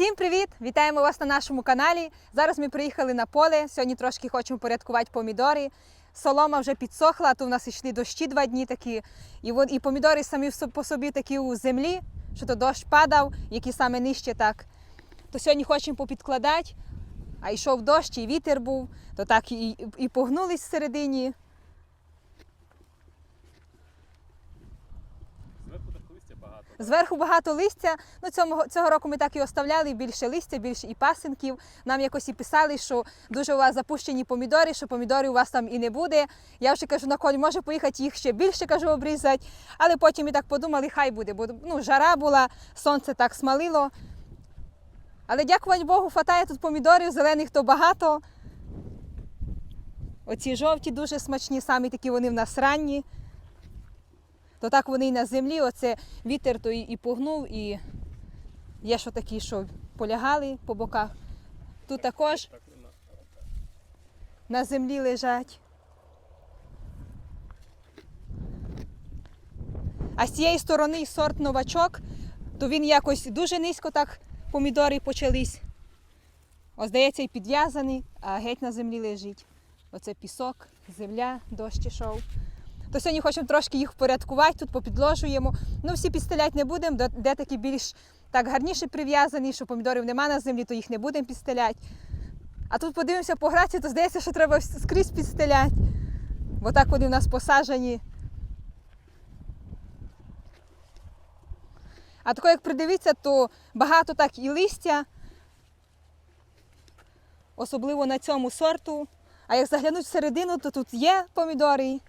Всім привіт! Вітаємо вас на нашому каналі. Зараз ми приїхали на поле. Сьогодні трошки хочемо порядкувати помідори. Солома вже підсохла, а то в нас йшли дощі два дні такі. І, і помідори самі по собі такі у землі, що то дощ падав, які саме нижче так. То сьогодні хочемо попідкладати, а йшов дощ, і вітер був, то так і, і, погнулись всередині. Зверху так листя багато. Зверху багато листя. Ну, цього, цього року ми так і оставляли більше листя, більше і пасинків. Нам якось і писали, що дуже у вас запущені помідори, що помідорів у вас там і не буде. Я вже кажу, на коль може поїхати їх ще більше кажу обрізати. Але потім ми так подумали, хай буде, бо ну, жара була, сонце так смалило. Але дякувати Богу, хватає тут помідорів, зелених то багато. Оці жовті дуже смачні, самі такі вони в нас ранні. То так вони і на землі, оце вітер то і, погнув, і є що такі, що полягали по боках. Тут також на- землі лежать. А з цієї сторони сорт новачок, то він якось дуже низько так помідори почались. Ось, здається, і підв'язаний, а геть на землі лежить. Оце пісок, земля, дощ ішов. То сьогодні хочемо трошки їх впорядкувати, тут попідложуємо. Ну, всі підстеляти не будемо, де- такі більш так гарніше прив'язані, що помідорів нема на землі, то їх не будемо підстеляти. А тут подивимося по граці, то здається, що треба скрізь підстеляти. Бо так вони в нас посаджені. А тако, як придивитися, то багато так і листя, особливо на цьому сорту. А як заглянуть всередину, то тут є помідори.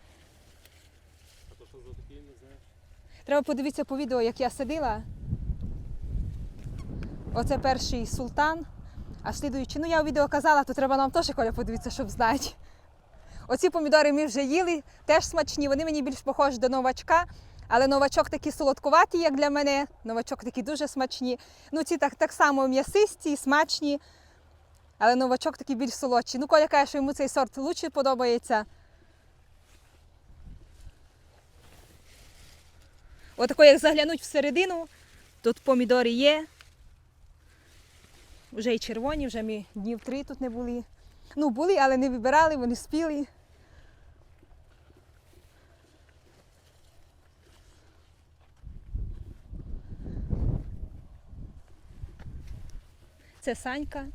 А то що за такі, не знаєш? Треба подивитися по відео, як я садила. Оце перший султан. А слідуючи, ну я у відео казала, то треба нам теж Коля подивитися, щоб знати. Оці помідори ми вже їли, теж смачні. Вони мені більш похожі до новачка. Але новачок такі солодкуваті, як для мене. Новачок такі дуже смачні. Ну, ці так, так само м'ясисті, смачні. Але новачок такий більш солодший. Ну, Коля каже, що йому цей сорт лучше подобається. Отако, як заглянуть всередину, тут помідори є. Вже і червоні, вже ми днів три тут не були. Ну, були, але не вибирали, вони спіли. Це Санька.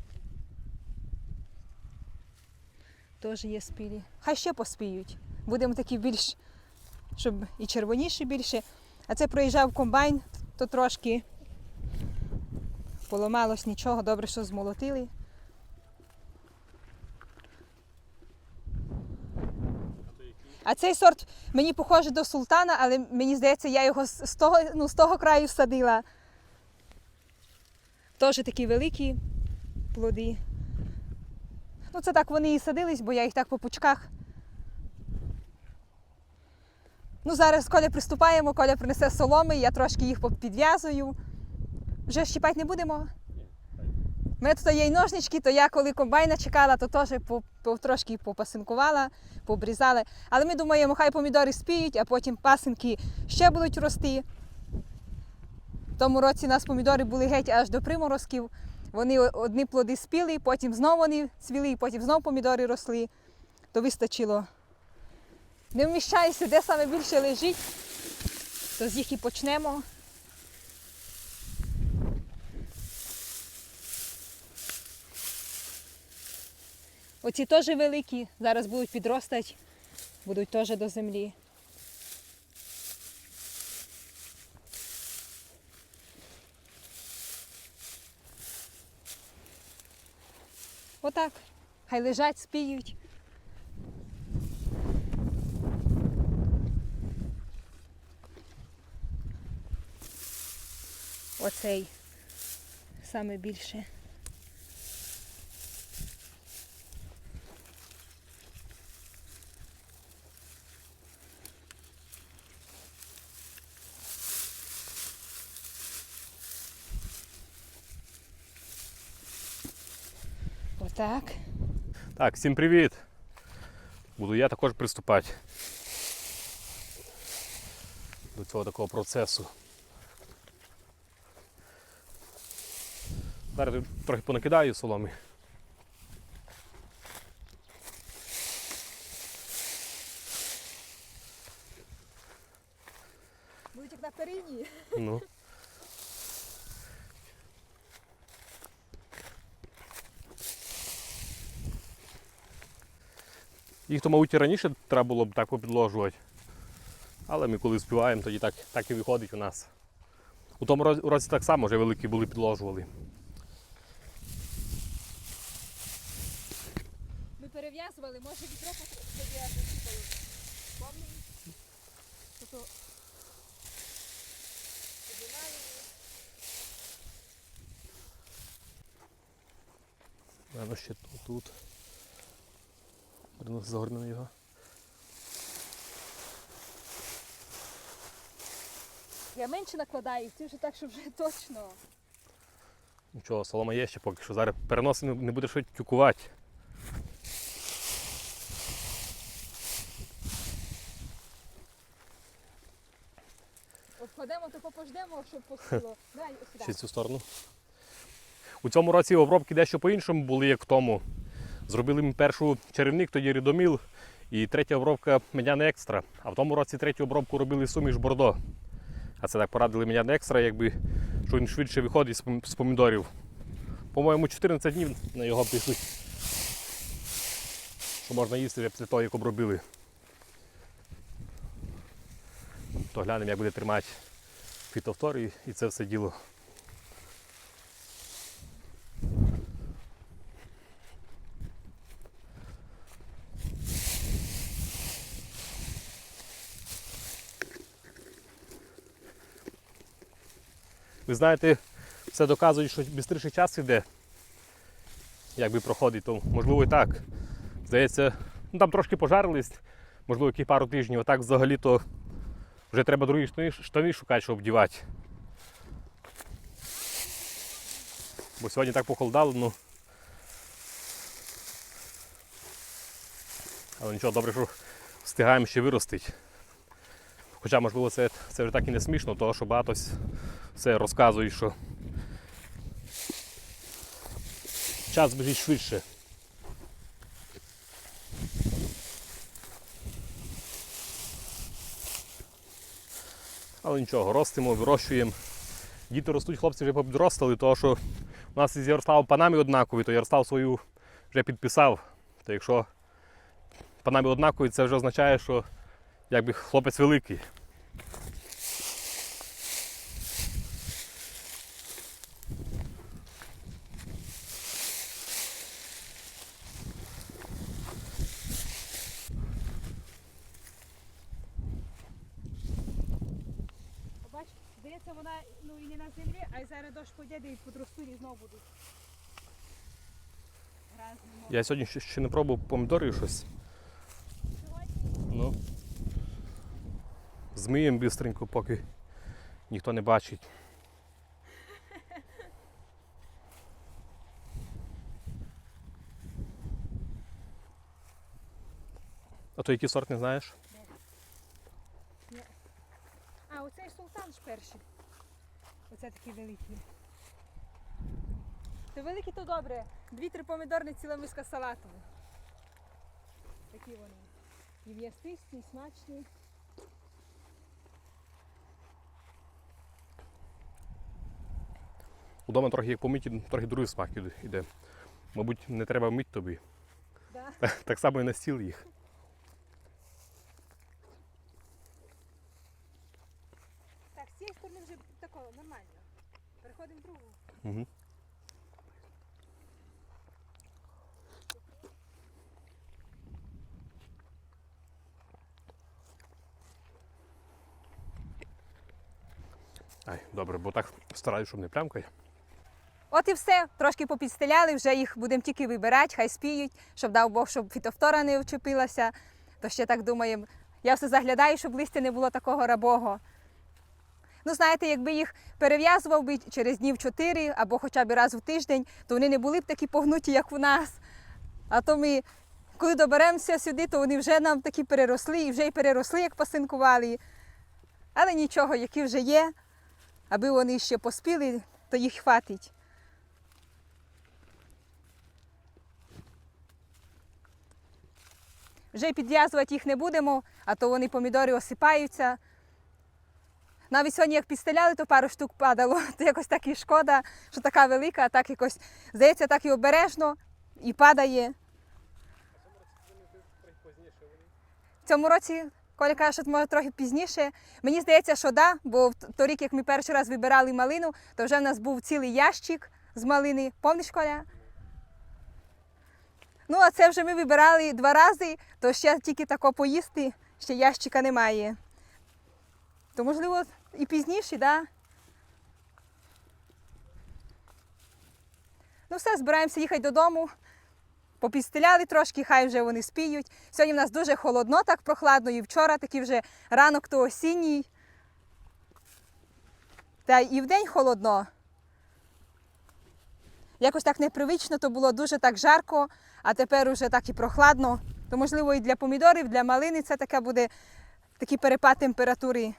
Теж є спілі. Хай ще поспіють. Будемо такі більш, щоб і червоніші більше. А це проїжджав комбайн, то трошки поламалось нічого, добре, що змолотили. А цей сорт мені похожий до султана, але мені здається, я його з того, ну, з того краю садила. Теж такі великі плоди. Ну, це так вони і садились, бо я їх так по пучках. Ну, зараз Коля приступаємо, Коля принесе соломи, я трошки їх підв'язую. Вже щіпати не будемо. У мене тут є й ножнички, то я коли комбайна чекала, то теж по, по, трошки попасинкувала, пообрізала. Але ми думаємо, хай помідори спіють, а потім пасинки ще будуть рости. В тому році у нас помідори були геть аж до приморозків. Вони одні плоди спіли, потім знову вони цвіли, потім знову помідори росли. То вистачило. Не вміщаюся, де саме більше лежить, то з їх і почнемо. Оці теж великі, зараз будуть підростати, будуть теж до землі. Отак. Хай лежать, спіють. Оцей саме більше. Отак. Так, всім привіт! Буду я також приступати до цього такого процесу. Зараз трохи понакидаю соломи. Будуть як на перині. Ну. Їх то, мабуть, і раніше треба було б так попідложувати. Але ми коли співаємо, тоді так, так і виходить у нас. У тому році так само вже великі були підложували. Ми перев'язували, може вітро перев'язували. Помниш? Тобто піднімали. Воно ще тут. тут. Приносить загорнемо його. Я менше накладаю, ти вже так, що вже точно. Нічого, солома є ще поки що. Зараз переносимо, не буде що тюкувати. Обкладемо, то попождемо, щоб посило. Дай Ще цю сторону. У цьому році обробки дещо по-іншому були, як в тому. Зробили ми першу чарівник, тоді рідоміл, і третя обробка медяна екстра. А в тому році третю обробку робили суміш бордо. А це так порадили медяна екстра, якби що він швидше виходить з помідорів. По-моєму, 14 днів на його пишуть. Що можна їсти після того, як обробили. То глянемо, як буде тримати фітофтор і, це все діло. Ви знаєте, все доказує, що швидший час йде. Якби проходить, то можливо і так. Здається, ну там трошки пожарились, можливо, які пару тижнів, а так взагалі то вже треба другі штани, штани шукати, щоб вдівати. Бо сьогодні так похолодало, ну. Але нічого, добре, що встигаємо ще виростити. Хоча, можливо, це, це вже так і не смішно, тому що багато все розказують, що час біжить швидше. Але нічого, ростимо, вирощуємо. Діти ростуть, хлопці вже підростали, тому що у нас із Ярославом панамі однакові, то Ярослав свою вже підписав. То якщо панамі однакові, це вже означає, що якби хлопець великий. Здається, вона ну, і не на землі, а й зараз дощ подяде і подростуть і знову будуть. Я сьогодні ще, не пробував помідори щось. Ну. Змиємо бистренько, поки ніхто не бачить. А то який сорт не знаєш? А, оцей перший. Оце такий великий. То великий, то добре. Дві-три помідорни, ціла миска салату. Такі вони. І м'ясисті, і смачні. Удома трохи як помиті, трохи другий смак іде. Мабуть, не треба мити тобі. Да. Так само і на стіл їх. Так, з цієї сторони вже тако нормально. Переходимо в другу. Ай, добре, бо так стараюсь, щоб не плямкає. От і все. Трошки попідстеляли, вже їх будемо тільки вибирати, хай спіють, щоб дав Бог, щоб фітофтора не вчепилася. То ще так думаємо. Я все заглядаю, щоб листя не було такого рабого. Ну, знаєте, якби їх перев'язував би через днів чотири або хоча б раз в тиждень, то вони не були б такі погнуті, як у нас. А то ми, коли доберемося сюди, то вони вже нам такі переросли і вже й переросли, як пасинкували. Але нічого, які вже є, аби вони ще поспіли, то їх хватить. Вже підв'язувати їх не будемо, а то вони помідори осипаються. Навіть сьогодні, як підстеляли, то пару штук падало. То якось так і шкода, що така велика, а так якось здається, так і обережно і падає. В цьому році Коля каже, що може трохи пізніше. Мені здається, що да, бо торік, як ми перший раз вибирали малину, то вже в нас був цілий ящик з малини. Помниш, Коля? Ну, а це вже ми вибирали два рази, то ще тільки тако поїсти, ще ящика немає. То, можливо, і пізніше, да? Ну все, збираємося їхати додому. Попістеляли трошки, хай вже вони спіють. Сьогодні в нас дуже холодно, так прохладно, і вчора такий вже ранок то осінній. Та і вдень холодно. Якось так непривично, то було дуже так жарко, а тепер уже так і прохладно. То, можливо, і для помідорів, для малини це таке буде такий перепад температури.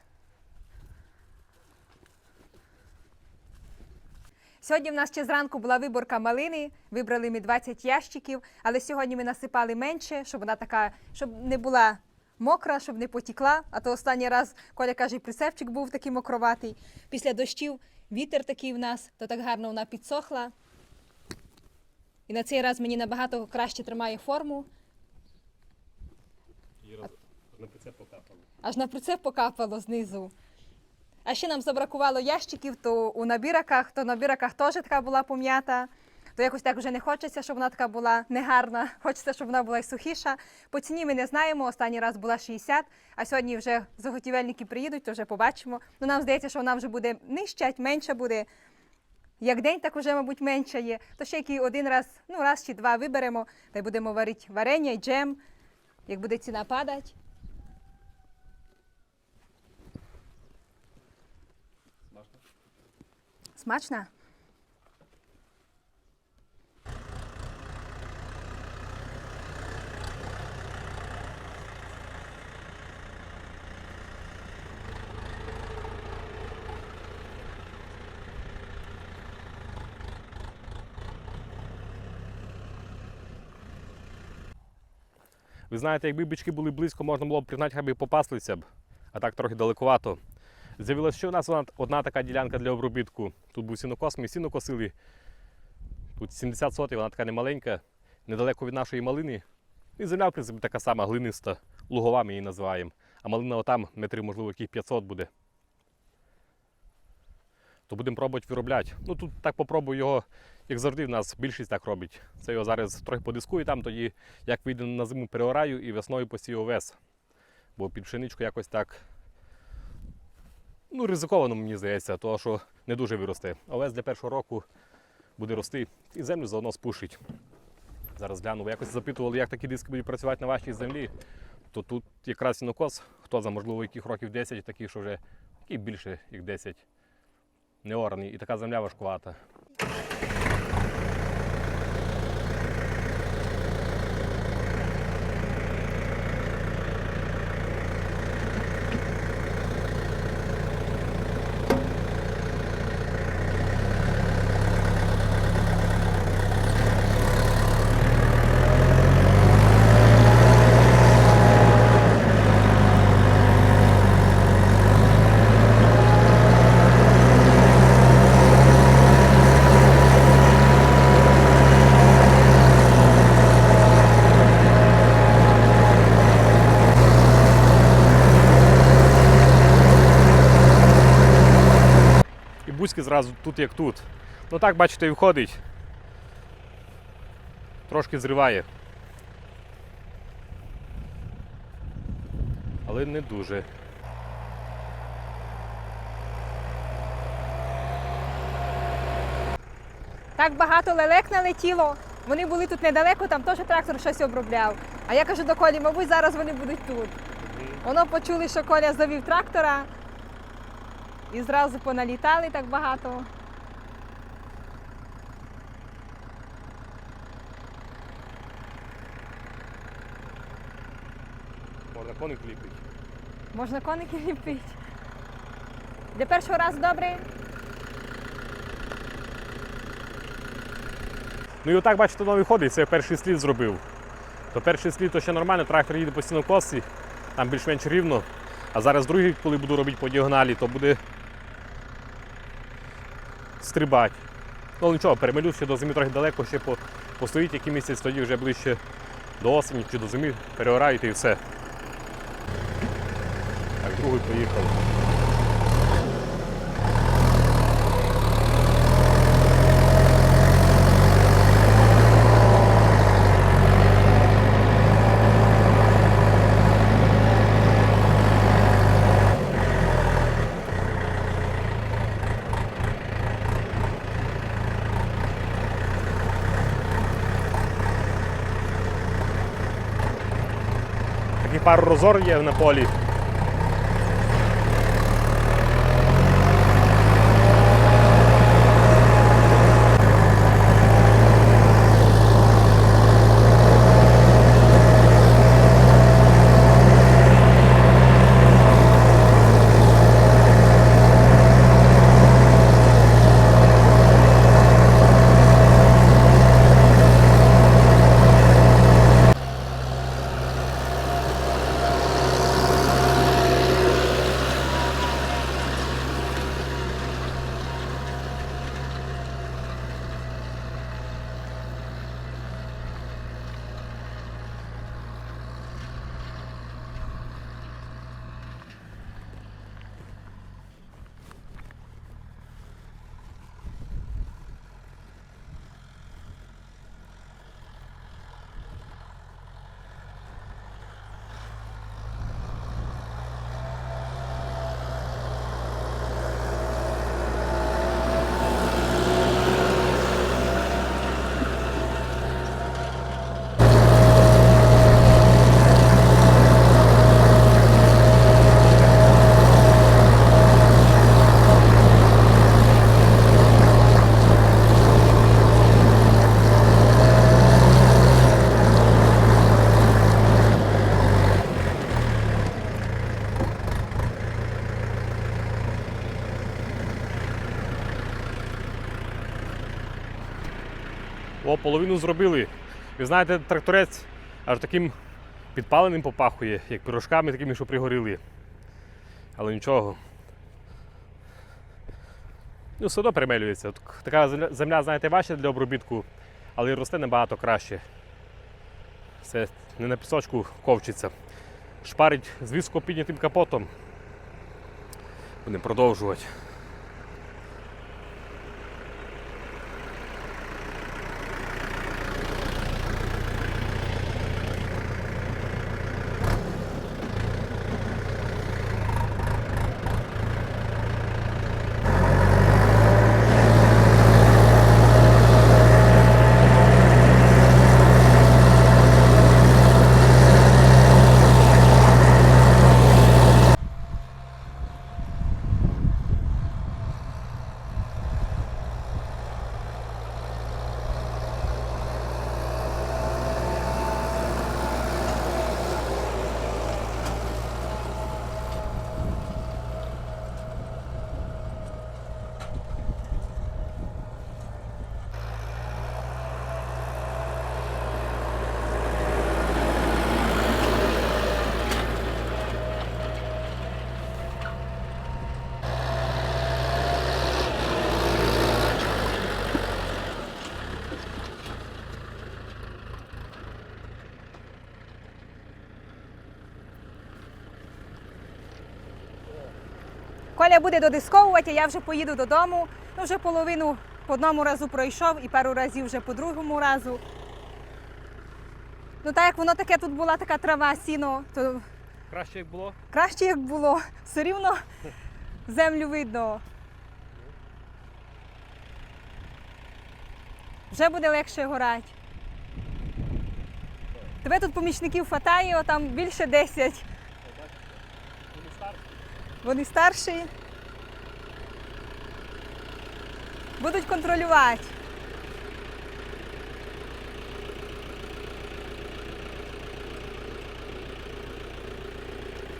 Сьогодні в нас ще зранку була виборка малини. Вибрали ми 20 ящиків, але сьогодні ми насипали менше, щоб вона така, щоб не була мокра, щоб не потікла. А то останній раз Коля каже, і прицепчик був такий мокроватий. Після дощів вітер такий в нас, то так гарно вона підсохла. І на цей раз мені набагато краще тримає форму. Аж на прицеп покапало. аж на прицеп покапало знизу. А ще нам забракувало ящиків, то у набіраках, то в набіраках теж така була пом'ята. То якось так вже не хочеться, щоб вона така була негарна. Хочеться, щоб вона була й сухіша. По ціні ми не знаємо. Останній раз була 60, а сьогодні вже заготівельники приїдуть, то вже побачимо. Ну нам здається, що вона вже буде нижча, менша буде. Як день, так вже, мабуть, менша є. То ще який один раз, ну раз чи два виберемо, та й будемо варити варення і джем, як буде ціна падати. Смачна? Ви знаєте, якби бички були близько, можна було б пригнати, хай би попаслися б, а так трохи далекувато. З'явилася ще у нас одна така ділянка для обробітку. Тут був сінокос, ми сіно косили. Тут 70 сотів, вона така немаленька, недалеко від нашої малини. І земля, в принципі, така сама глиниста, лугова ми її називаємо. А малина отам метрів, можливо, яких 500 буде. То будемо пробувати виробляти. Ну тут так попробую його, як завжди, в нас більшість так робить. Це його зараз трохи подискую там, тоді як вийде на зиму переораю і весною посію овес. Бо під пшеничку якось так. Ну, ризиковано, мені здається, того, що не дуже виросте. Овес для першого року буде рости і землю заодно спушить. Зараз гляну, ви якось запитували, як такі диски будуть працювати на вашій землі. То тут якраз сінокос, хто за можливо яких років 10, такий, що вже які більше як 10. Не ораний, і така земля важкувата. Зразу тут як тут. Ну так, бачите, і входить. Трошки зриває. Але не дуже. Так багато лелек налетіло. Вони були тут недалеко, там теж трактор щось обробляв. А я кажу до Колі, мабуть, зараз вони будуть тут. Воно почули, що Коля завів трактора. І зразу поналітали так багато. Можна коник ліпить. Можна коники ліпити. Для першого разу добре. Ну і отак, бачите, воно виходить, це я перший слід зробив. То перший слід то ще нормально, трактор їде постійно в косі, там більш-менш рівно. А зараз другий, коли буду робити по діагоналі, то буде стрибати. Ну нічого, перемелю ще до зими трохи далеко, ще по, постоїть який місяць, тоді вже ближче до осені чи до зими переорають і все. Так, другий поїхав. Пару розор є на полі. О, половину зробили. Ви знаєте, тракторець аж таким підпаленим попахує, як пирожками такими, що пригоріли. Але нічого. Ну, все одно перемелюється. Така земля- знаєте, важча для обробітку, але росте набагато краще. Все не на пісочку ковчиться. Шпарить з піднятим капотом. Будемо продовжувати. Коля буде додисковувати, я вже поїду додому. Ну, вже половину по одному разу пройшов і пару разів вже по другому разу. Ну так як воно таке тут була така трава, сіно, то Краще як було? краще як було. Все рівно землю видно. Вже буде легше горати. Тебе тут помічників хватає, там більше 10. Вони старші. Будуть контролювати.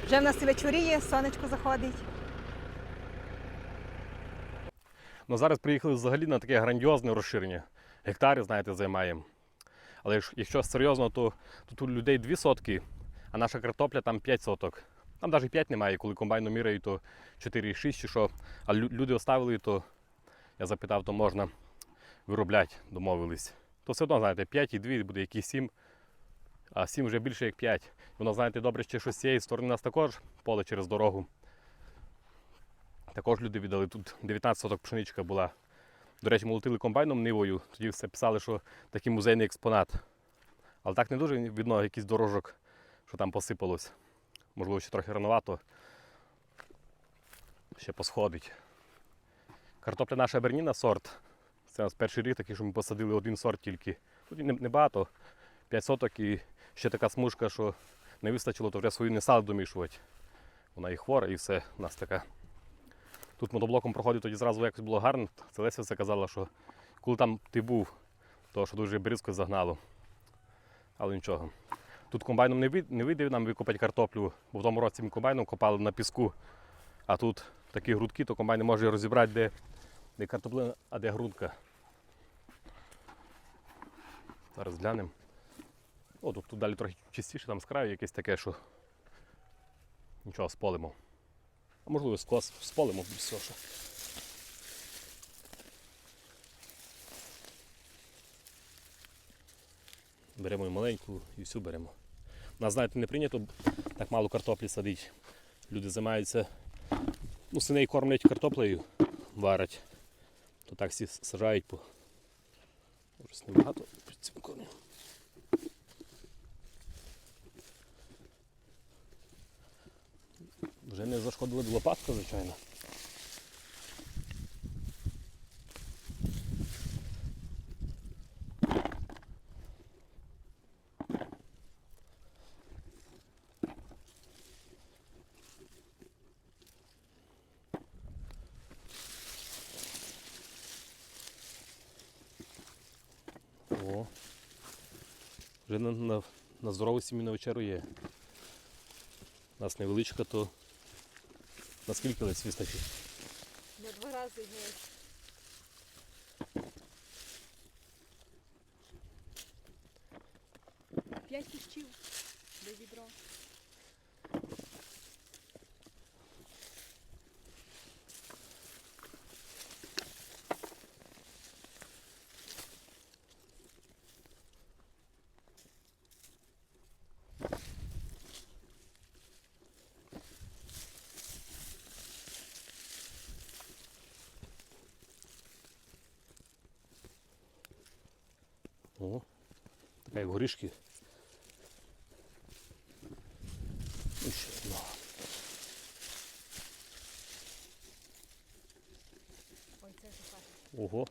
Вже в нас вечоріє, сонечко заходить. Ну зараз приїхали взагалі на таке грандіозне розширення. Гектари, знаєте, займаємо. Але якщо серйозно, то тут у людей 2 сотки, а наша картопля там 5 соток. Там навіть 5 немає, коли комбайном міряють, то 4,6 чи що. А люди оставили, то я запитав, то можна виробляти, домовились. То все одно, знаєте, 5,2 буде якісь 7, а 7 вже більше як 5. Воно, знаєте, добре, ще що з цієї сторони у нас також поле через дорогу. Також люди віддали. Тут 19 соток пшеничка була. До речі, молотили комбайном нивою, тоді все писали, що такий музейний експонат. Але так не дуже видно якийсь дорожок, що там посипалось. Можливо, ще трохи рановато. Ще посходить. Картопля наша Берніна сорт. Це у нас перший рік такий, що ми посадили один сорт тільки. Тут небагато, 5 соток і ще така смужка, що не вистачило, то вже свою не стали домішувати. Вона і хвора, і все у нас така. Тут мотоблоком проходив, тоді зразу якось було гарно. Це Леся все казала, що коли там ти був, то що дуже бризко загнало. Але нічого. Тут комбайном не, не вийде нам викопати картоплю, бо в тому році ми комбайном копали на піску. А тут такі грудки, то комбайн не може розібрати, де, де картоплина, а де грудка. Зараз глянемо. О, тут, тут далі трохи чистіше, там з краю якесь таке, що нічого, сполимо. А можливо, скос сполимо все. Що. Беремо і маленьку і всю беремо. У нас, знаєте, не прийнято так мало картоплі садити. Люди займаються, ну, синей кормлять картоплею, варять. То так всі сажають по. Може, небагато під цим корнем. Вже не зашкодила лопатка, звичайно. О. Вже на, на, на здорову сімейну вечеру є. У нас невеличка, то на скільки лист вистачить? На два рази геть. П'ять кущів до відро. О, як горішки. І ще одна. Ой, це так. Ого.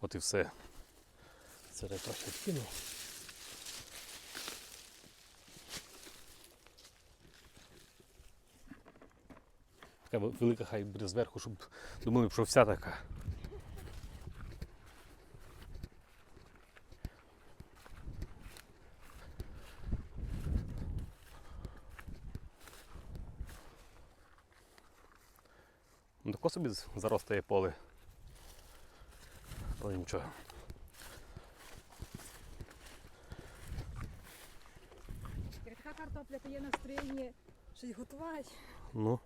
От і все. Я трохи відкинув. Така велика хай буде зверху, щоб думали, що вся така. Ну, тако собі заростає поле. Але нічого. Як така картопля, то є настроєння щось готувати Ну.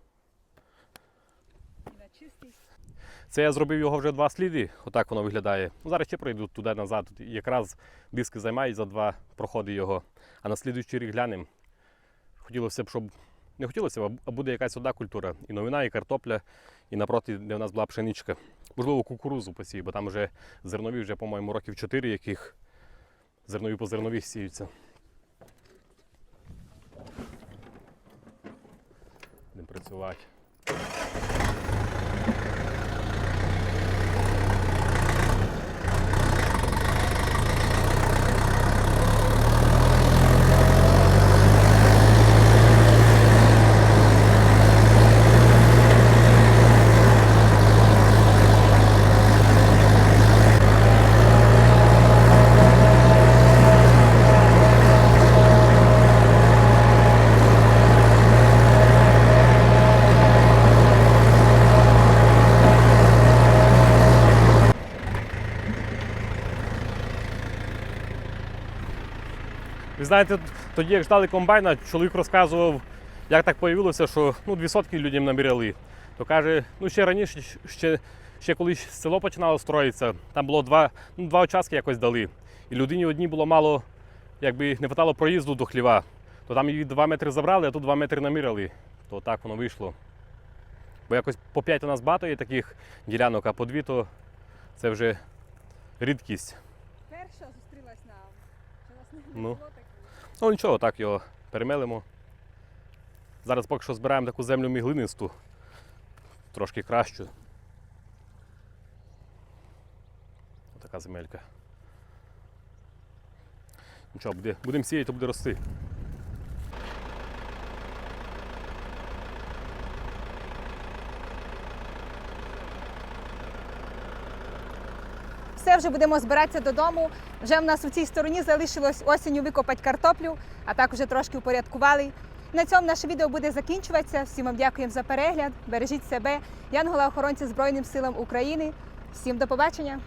і чистий. Це я зробив його вже два сліди, отак воно виглядає. Ну, зараз ще пройду туди назад. Тут якраз диски займають за два проходи його. А на слідуючий рік глянемо. Хотілося б, щоб. Не хотілося б, а буде якась одна культура. І новина, і картопля, і напроти, де в нас була пшеничка. Можливо, кукурузу посію, бо там вже зернові, вже, по-моєму, років 4, яких зернові по зернові сіються. Працювати. Знаєте, тоді, як ждали комбайна, чоловік розказував, як так появилося, що ну, дві сотки людям наміряли. То каже, ну ще раніше, ще, ще коли село починало строїтися, там було два, ну, два участки якось дали. І людині одній було мало, якби не вистачало проїзду до хліва. То там її два метри забрали, а тут два метри наміряли. То так воно вийшло. Бо якось по п'ять у нас багато є таких ділянок, а по дві то це вже рідкість. Перша зустрілась нам. Чи нас не Ну. було такого? Ну нічого, так його перемелимо. Зараз поки що збираємо таку землю міглинисту, трошки кращу. Отака земелька. Нічого, буде, будемо сіяти, то буде рости. Все, вже будемо збиратися додому. Вже в нас у цій стороні залишилось осінню викопати картоплю, а так вже трошки упорядкували. На цьому наше відео буде закінчуватися. Всім вам дякуємо за перегляд. Бережіть себе. Янгола охоронця Збройним силам України. Всім до побачення!